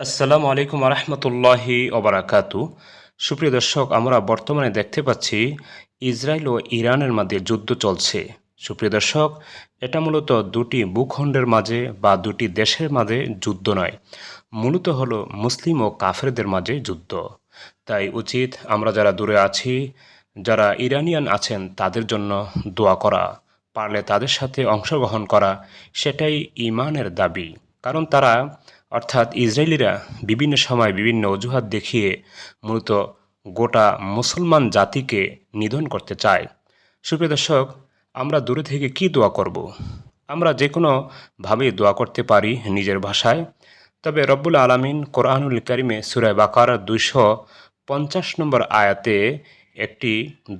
আসসালামু আলাইকুম রহমতুল্লাহি ওবরাকাতু। সুপ্রিয় দর্শক, আমরা বর্তমানে দেখতে পাচ্ছি ইসরায়েল ও ইরানের মাঝে যুদ্ধ চলছে। সুপ্রিয় দর্শক, এটা মূলত দুটি ভূখণ্ডের মাঝে বা দুটি দেশের মাঝে যুদ্ধ নয়, মূলত হলো মুসলিম ও কাফেরদের মাঝে যুদ্ধ। তাই উচিত আমরা যারা দূরে আছি, যারা ইরানিয়ান আছেন, তাদের জন্য দোয়া করা, পারলে তাদের সাথে অংশগ্রহণ করা, সেটাই ইমানের দাবি। কারণ তারা, অর্থাৎ ইসরায়েলিরা বিভিন্ন সময় বিভিন্ন অজুহাত দেখিয়ে মূলত গোটা মুসলমান জাতিকে নিধন করতে চায়। সুপ্রিয় দর্শক, আমরা দূরে থেকে কি দোয়া করব। আমরা যে কোনোভাবেই দোয়া করতে পারি নিজের ভাষায়। তবে রব্বুল আলমিন কোরআনুল করিমে সুরায় বাকার দুইশো পঞ্চাশ নম্বর আয়াতে একটি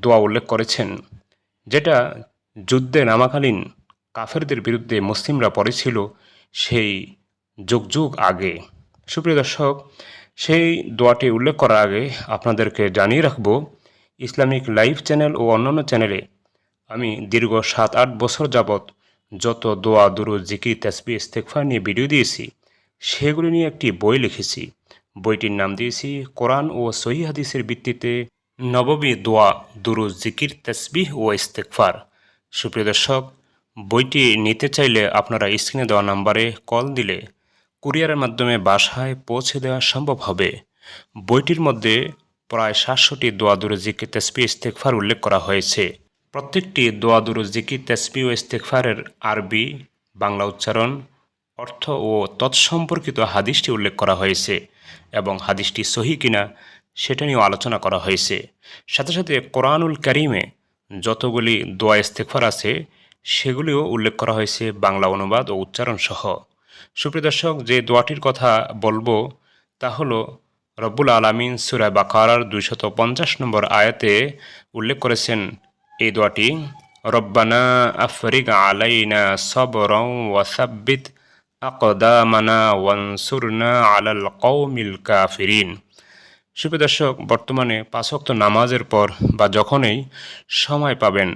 দোয়া উল্লেখ করেছেন, যেটা যুদ্ধে নামাকালীন কাফেরদের বিরুদ্ধে মুসলিমরা পড়েছিল। সেই যুগ যুগ আগে। সুপ্রিয় দর্শক, সেই দোয়াটি উল্লেখ করার আগে আপনাদেরকে জানিয়ে রাখব, ইসলামিক লাইভ চ্যানেল ও অন্যান্য চ্যানেলে আমি দীর্ঘ সাত আট বছর যাবৎ যত দোয়া দুরু জিকি তেসবি ইস্তেকফা নিয়ে ভিডিও দিয়েছি, সেগুলি নিয়ে একটি বই লিখেছি। বইটির নাম দিয়েছি, কোরআন ও সহি হাদিসের ভিত্তিতে নববী দোয়া দুরু জিকির, তেসবিহ ও ইস্তেকফার সুপ্রিয় দর্শক বইটি নিতে চাইলে আপনারা স্ক্রিনে দেওয়া নাম্বারে কল দিলে কুরিয়ারের মাধ্যমে বাসায় পৌঁছে দেওয়া সম্ভব হবে। বইটির মধ্যে প্রায় সাতশোটি দোয়াদুরু জিকি তেসপি ইস্তেকফার উল্লেখ করা হয়েছে। প্রত্যেকটি দোয়াদুরু জিকি তেসবি ও ইস্তেকফারের আরবি, বাংলা উচ্চারণ, অর্থ ও তৎসম্পর্কিত হাদিসটি উল্লেখ করা হয়েছে এবং হাদিসটি সহি কিনা সেটা নিয়েও আলোচনা করা হয়েছে। সাথে সাথে কোরআনুল করিমে যতগুলি দোয়া ইস্তেকফার আছে সেগুলিও উল্লেখ করা হয়েছে বাংলা অনুবাদ ও উচ্চারণ সহ। সুপ্রিয় দর্শক, যে দোয়াটির কথা বলব তা হলো রব্বুল আলমিন সুরায় বাকারার দুইশত পঞ্চাশ নম্বর আয়াতে উল্লেখ করেছেন, এই দোয়াটি, রব্বানা আফরিক আলাইনা সবরং ওয়াসাব্বিত আকদামানা ওয়ানসুরনা আলাল কৌমিল কাফিরিন। সুপ্রিয় দর্শক, বর্তমানে পাঁচক্ত নামাজের পর বা যখনই সময় পাবেন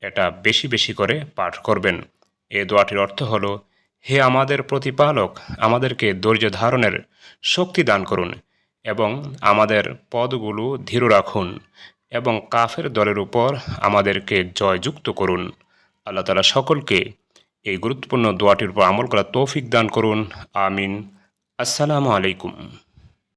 এটা বেশি বেশি করে পাঠ করবেন। এ দোয়াটির অর্থ হলো, হে আমাদের প্রতিপালক, আমাদেরকে ধৈর্য ধারণের শক্তি দান করুন এবং আমাদের পদগুলো ধীর রাখুন এবং কাফের দলের উপর আমাদেরকে জয়যুক্ত করুন। আল্লাহ তালা সকলকে এই গুরুত্বপূর্ণ দোয়াটির উপর আমল করা তৌফিক দান করুন। আমিন। আসসালামু আলাইকুম।